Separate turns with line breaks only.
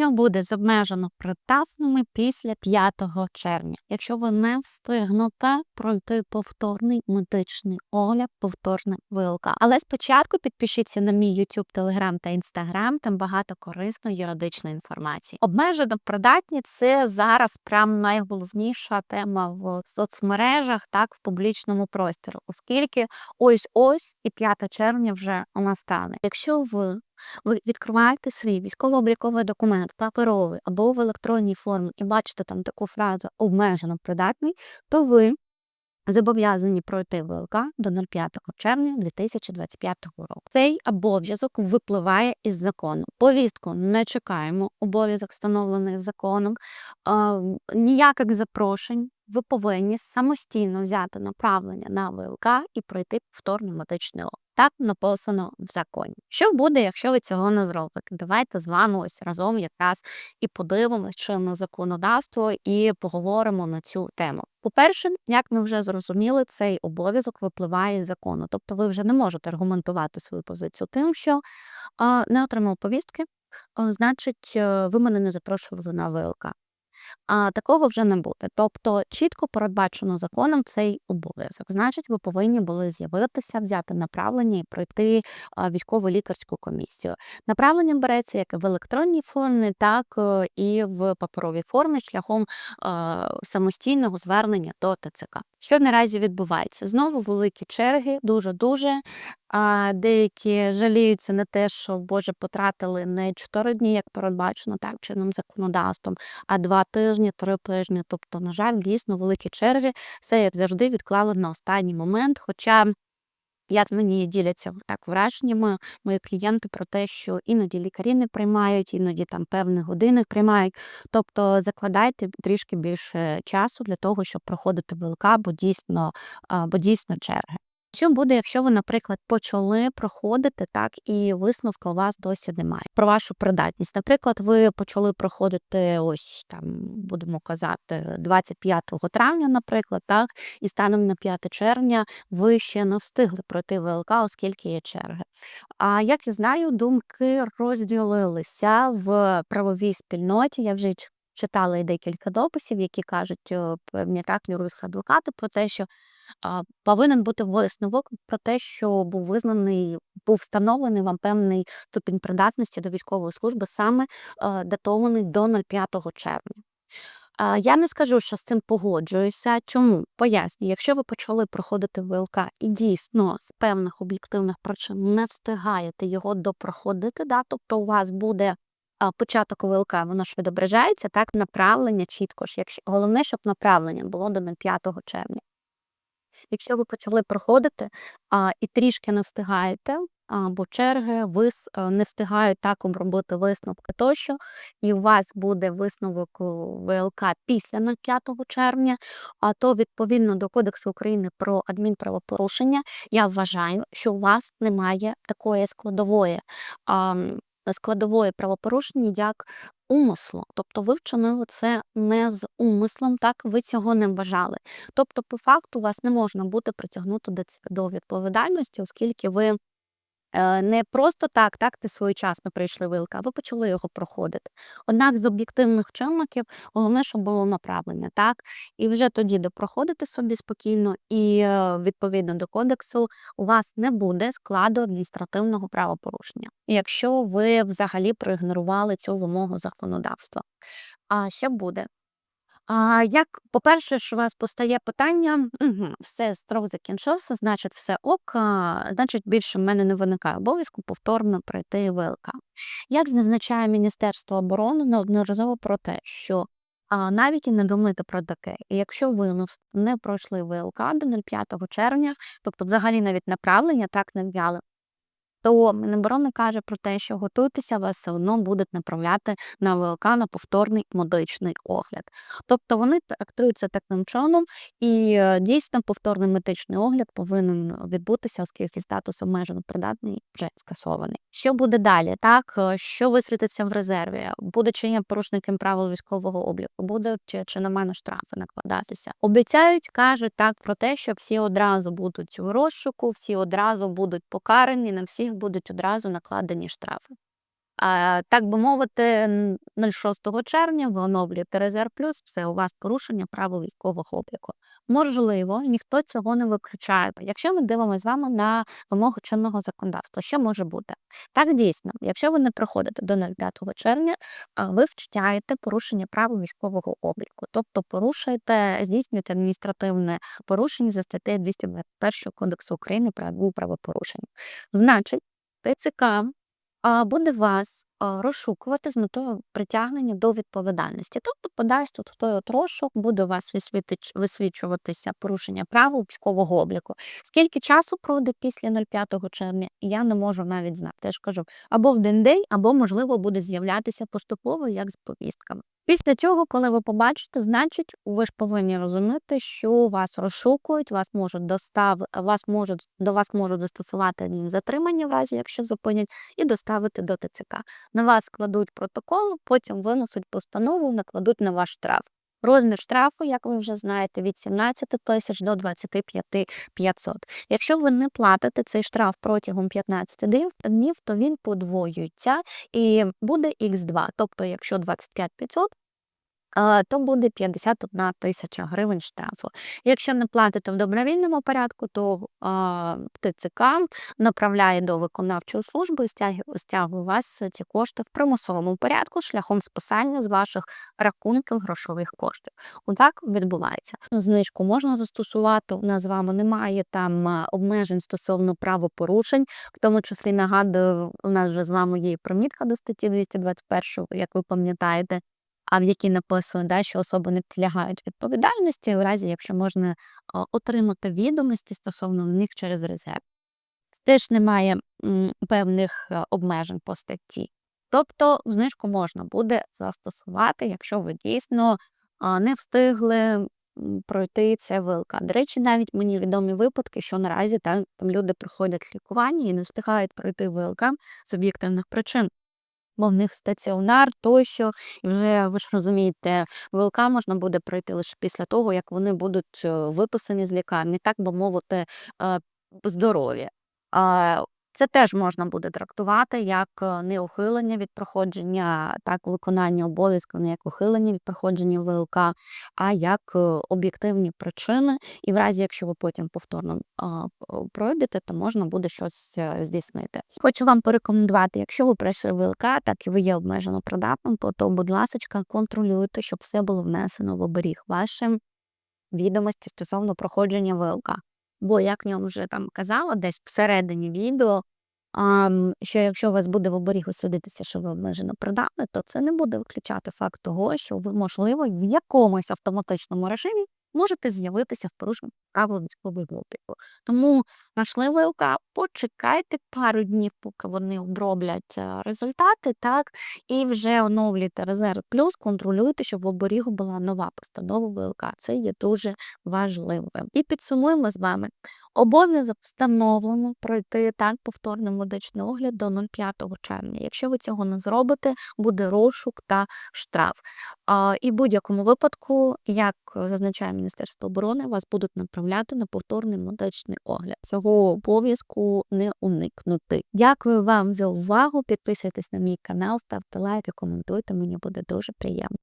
Що буде з обмежено придатними після 5 червня, якщо ви не встигнете пройти повторний медичний огляд, повторне ВЛК. Але спочатку підпишіться на мій YouTube, Telegram та Instagram, там багато корисної юридичної інформації. Обмежено придатні це зараз прям найголовніша тема в соцмережах, так в публічному просторі, оскільки ось ось і 5 червня вже настане. Якщо ви ви відкриваєте свій військово-обліковий документ, паперовий або в електронній формі, і бачите там таку фразу обмежено придатний, то ви зобов'язані пройти ВЛК до 05 червня 2025 року. Цей обов'язок випливає із закону. Повістку не чекаємо, обов'язок встановлений законом, а, ніяких запрошень. Ви повинні самостійно взяти направлення на ВЛК і пройти повторний медичний огляд. Так написано в законі. Що буде, якщо ви цього не зробите? Давайте з вами ось разом якраз і подивимося чинне законодавство і поговоримо на цю тему. По-перше, як ми вже зрозуміли, цей обов'язок випливає з закону. Тобто ви вже не можете аргументувати свою позицію тим, що не отримав повістки, значить, е, ви мене не запрошували на ВЛК а такого вже не буде. Тобто чітко передбачено законом цей обов'язок. Значить, ви повинні були з'явитися, взяти направлення і пройти військово-лікарську комісію. Направлення береться як в електронній формі, так е, і в паперовій формі шляхом самостійного звернення до ТЦК. Що наразі відбувається? Знову великі черги, дуже дуже. А деякі жаліються на те, що Боже потратили не 4 дні, як передбачено так чинним законодавством, а 2 тижні, 3 тижні. Тобто, на жаль, дійсно великі черги. Все як завжди відклали на останній момент. Хоча як мені діляться так враженнями мої клієнти про те, що іноді лікарі не приймають, іноді там певні години приймають. Тобто закладайте трішки більше часу для того, щоб проходити ВЛК, бо дійсно, бо дійсно черги. Що буде, якщо ви, наприклад, почали проходити так, і висновка у вас досі немає про вашу придатність? Наприклад, ви почали проходити ось там, будемо казати, 25 травня, наприклад, так, і станом на 5 червня ви ще не встигли пройти ВЛК, оскільки є черги. А як я знаю, думки розділилися в правовій спільноті. Я вже читала і декілька дописів, які кажуть певні так адвокати про те, що повинен бути висновок про те, що був визнаний, був встановлений вам певний ступінь придатності до військової служби, саме датований до 05 червня. Я не скажу, що з цим погоджуюся. Чому? Поясню, якщо ви почали проходити ВЛК і дійсно з певних об'єктивних причин не встигаєте його допроходити, да, тобто у вас буде початок ВЛК, воно ж відображається, так, направлення чітко ж. Якщо головне, щоб направлення було до 5 червня. Якщо ви почали проходити а, і трішки не встигаєте, або черги, ви е, не встигають так обробити висновки тощо, і у вас буде висновок ВЛК після 5 червня, а то відповідно до Кодексу України про адмінправопорушення, я вважаю, що у вас немає такої складової складової правопорушення як умисло. Тобто ви вчинили це не з умислом, так ви цього не бажали. Тобто, по факту вас не можна бути притягнути до відповідальності, оскільки ви Е, не просто так, так ти своєчасно прийшли вилка, а ви почали його проходити. Однак з об'єктивних чинників головне, щоб було направлення, так? І вже тоді допроходите собі спокійно, і е, відповідно до кодексу у вас не буде складу адміністративного правопорушення, якщо ви взагалі проігнорували цю вимогу законодавства. А що буде? А, як, по-перше, ж у вас постає питання, угу, все, строк закінчився, значить, все ок, значить, більше в мене не виникає обов'язку повторно пройти ВЛК. Як зазначає Міністерство оборони неодноразово про те, що а, навіть і не думайте про таке. І якщо ви не пройшли ВЛК до 05 червня, тобто взагалі навіть направлення так не ввяли, то Міноборони каже про те, що готуйтеся, вас все одно будуть направляти на ВЛК на повторний медичний огляд. Тобто вони трактуються таким чином, і е, дійсно повторний медичний огляд повинен відбутися, оскільки статус обмежено придатний вже скасований. Що буде далі? Так, е, що висвітиться в резерві? Буде чи є порушником правил військового обліку, буде чи, чи на мене штрафи накладатися. Обіцяють, кажуть так про те, що всі одразу будуть у розшуку, всі одразу будуть покарані на всіх них будуть одразу накладені штрафи. Так би мовити, н- 06 червня ви оновлюєте резерв плюс, все у вас порушення правил військового обліку. Можливо, ніхто цього не виключає. Якщо ми дивимося з вами на вимогу чинного законодавства, що може бути? Так дійсно, якщо ви не приходите до 05 червня, ви вчиняєте порушення правил військового обліку, тобто порушуєте, здійснюєте адміністративне порушення за статтею 221 Кодексу України про адмінправопорушення. Значить, ТЦК а, буде вас розшукувати з метою притягнення до відповідальності. Тобто подасть тут той от розшук, буде у вас висвічуватися порушення правил військового обліку. Скільки часу пройде після 05 червня, я не можу навіть знати. Я ж кажу, або в день день, або можливо буде з'являтися поступово як з повістками. Після цього, коли ви побачите, значить, ви ж повинні розуміти, що вас розшукують, вас можуть достав... вас можуть до вас можуть застосувати адмінзатримання в разі, якщо зупинять, і доставити до ТЦК. На вас складуть протокол, потім винесуть постанову, накладуть на ваш штраф. Розмір штрафу, як ви вже знаєте, від 17 тисяч до 25 500. Якщо ви не платите цей штраф протягом 15 днів, то він подвоюється і буде х2. Тобто, якщо 25 500, а, то буде 51 тисяча гривень штрафу. Якщо не платите в добровільному порядку, то ТЦК направляє до виконавчої служби і стягує, у вас ці кошти в примусовому порядку шляхом списання з ваших рахунків грошових коштів. Отак відбувається. Знижку можна застосувати. У нас з вами немає там обмежень стосовно правопорушень, в тому числі нагадую, у нас вже з вами є і примітка до статті 221, як ви пам'ятаєте а в якій написано, да, що особи не підлягають відповідальності, у разі, якщо можна отримати відомості стосовно них через резерв. Теж немає певних е, обмежень по статті. Тобто знижку можна буде застосувати, якщо ви дійсно не встигли пройти це ВЛК. До речі, навіть мені відомі випадки, що наразі там, там люди проходять лікування і не встигають пройти ВЛК з об'єктивних причин бо в них стаціонар тощо. І вже ви ж розумієте, ВЛК можна буде пройти лише після того, як вони будуть е, виписані з лікарні, так би мовити, е, здорові. Це теж можна буде трактувати як е, не ухилення від проходження, так виконання обов'язків, не як ухилення від проходження ВЛК, а як е, об'єктивні причини. І в разі, якщо ви потім повторно пройдете, то можна буде щось е, здійснити. Хочу вам порекомендувати, якщо ви пройшли ВЛК, так і ви є обмежено придатним, то будь ласка, контролюйте, щоб все було внесено в оберіг вашим відомості стосовно проходження ВЛК. Бо, як я вже там казала, десь всередині відео, що якщо у вас буде в оберігу судитися, що ви обмежено продали, то це не буде виключати факт того, що ви, можливо, в якомусь автоматичному режимі можете з'явитися в порушенні правил військової обліку. Тому можливо, ВЛК, почекайте пару днів, поки вони оброблять результати, так, і вже оновлюйте резерв плюс, контролюйте, щоб в оберігу була нова постанова ВЛК. Це є дуже важливим. І підсумуємо з вами. Обов'язок встановлено пройти так повторний медичний огляд до 05 червня. Якщо ви цього не зробите, буде розшук та штраф. І в будь-якому випадку, як зазначає Міністерство оборони, вас будуть направляти на повторний медичний огляд. Цього обов'язку не уникнути. Дякую вам за увагу. Підписуйтесь на мій канал, ставте лайки, коментуйте. Мені буде дуже приємно.